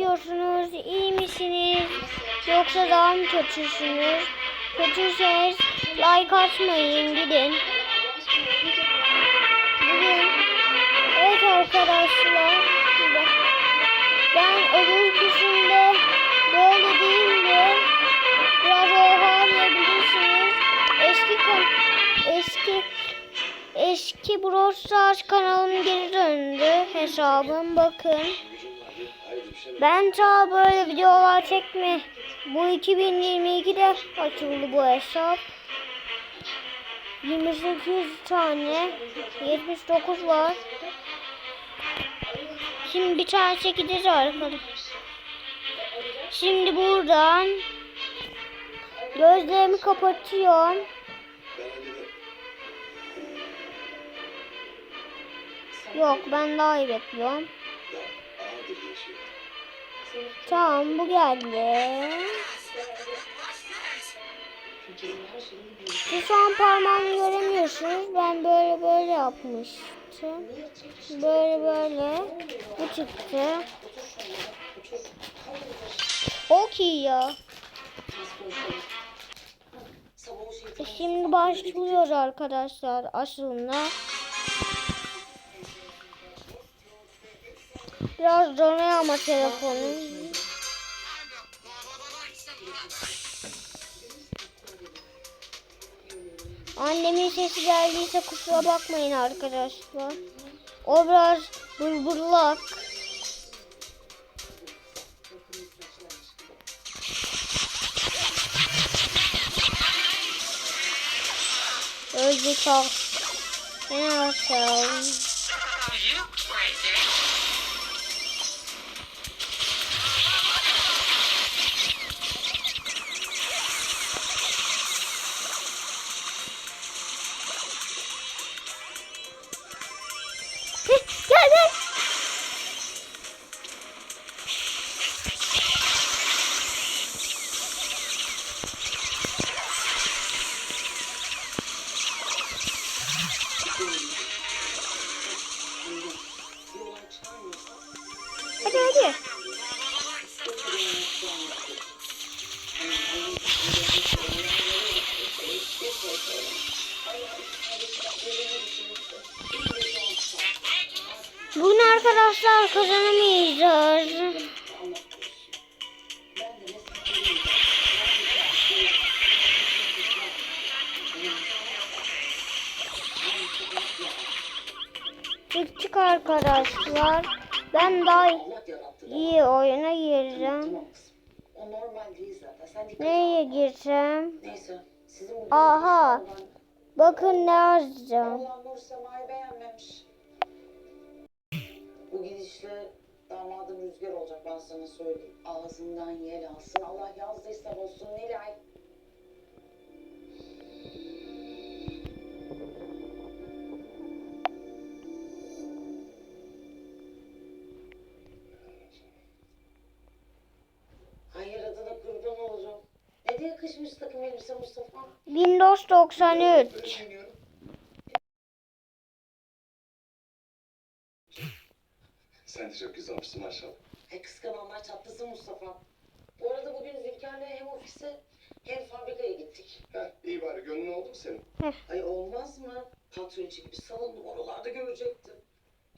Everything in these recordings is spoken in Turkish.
yapıyorsunuz? İyi misiniz? Yoksa daha mı kötüsünüz? Kötüyseniz like atmayın gidin. Bugün evet arkadaşlar ben öbür kısımda böyle değil de biraz oha diyebilirsiniz. Eski eski eski Brawl Stars kanalım geri döndü hesabım bakın. Ben ta böyle videolar çekme. Bu 2022'de açıldı bu hesap. 28 tane 79 var. Şimdi bir tane çekeceğiz arkadaşlar. Şimdi buradan gözlerimi kapatıyorum. Yok ben daha iyi bekliyorum. Tamam bu geldi. Şu an parmağımı göremiyorsunuz. Ben böyle böyle yapmıştım. Böyle böyle. Bu çıktı. Çok iyi ya. E, Şimdi başlıyoruz arkadaşlar aslında. Biraz donuyor ama telefonum. Annemin sesi geldiyse kusura bakmayın arkadaşlar. O biraz bulburlak. Öldü çok. Ne yapalım? Gel gel. Hadi hadi. Bugün arkadaşlar kazanamayacağız. Çık arkadaşlar. Ben daha iyi oyuna gireceğim. Neye girsem? Aha. Bakın ne yazacağım. Ben sana söyleyeyim. Ağzından yel alsın. Allah yazdıysa olsun Nilay. Hayır adına kurban olurum. Ne diye yakışmış takım elbise Mustafa? Windows 93. Sen de çok güzel olmuşsun maşallah. Ay kıskananlar çatlasın Mustafa. Bu arada bugün Zülkar'la hem ofise hem fabrikaya gittik. Heh, iyi bari gönlün oldu mu senin? Ay olmaz mı? Patron gibi salonda oralarda görecektim.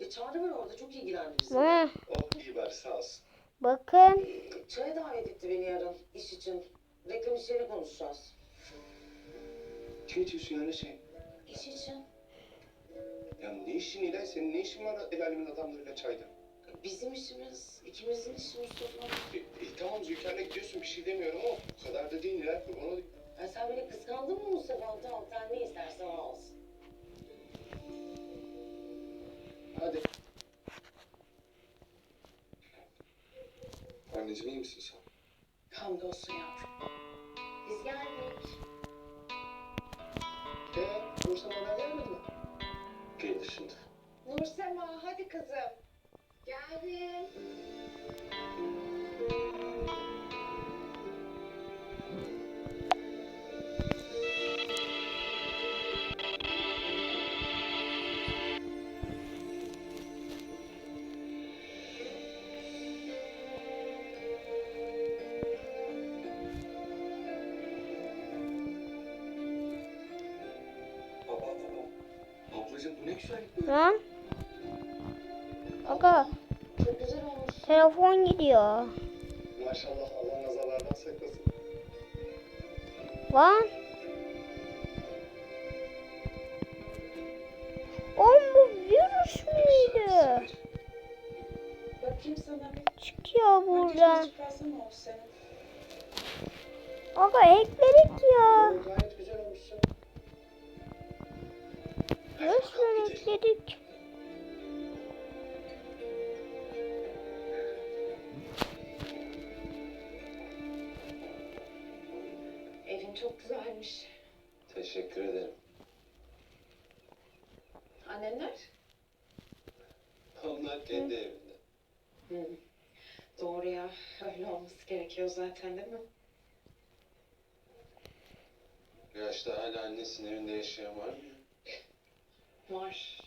E Çağrı var orada çok ilgilendi bizimle. Heh, Oh iyi bari sağ olsun. Bakın. E, Çaya davet etti beni yarın iş için. Reklam işlerini konuşacağız. Kim içiyorsun yani şey? İş için. Ya ne işin İlay? Senin ne işin var el alemin adamlarıyla çayda? Bizim işimiz, ikimizin işi Mustafa. E, e, tamam Zülker'le gidiyorsun bir şey demiyorum ama bu kadar da değil İlay. Kurban olayım. Ay sen beni kıskandın mı Mustafa? Tamam sen ne istersen o olsun. Hadi. Anneciğim iyi misin sen? Hamdolsun yavrum. Biz geldik. Ee, Bursa bana gelmedi mi? Gelir şimdi. Nursema hadi kızım. Geldim. Ablacığım bu ne güzel. Tamam. Aga Çok güzel olmuş. telefon gidiyor. Maşallah Allah nazarlardan saklasın. Lan. Oğlum bu virüs müydü? Bakayım sana bir. Çık ya buradan. Aga ekledik ya. Gayet güzel olmuşsun. Resmen ekledik. Çok güzelmiş. Teşekkür ederim. Annemler? Onlar kendi evinde. Hı. Doğru ya. Öyle olması gerekiyor zaten değil mi? Bu yaşta hala annesinin evinde yaşayan var mı? Var.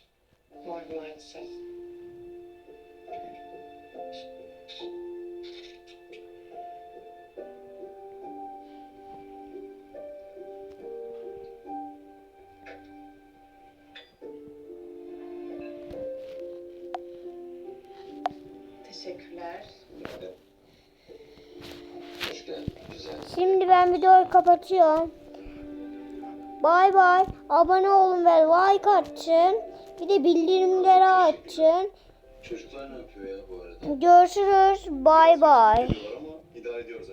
Var maalesef. Ben videoyu kapatıyorum. Bay bay. Abone olun ve like atın. Bir de bildirimleri açın. Çocuklar ne yapıyor ya bu arada? Görüşürüz. Bay bay. İdare ediyoruz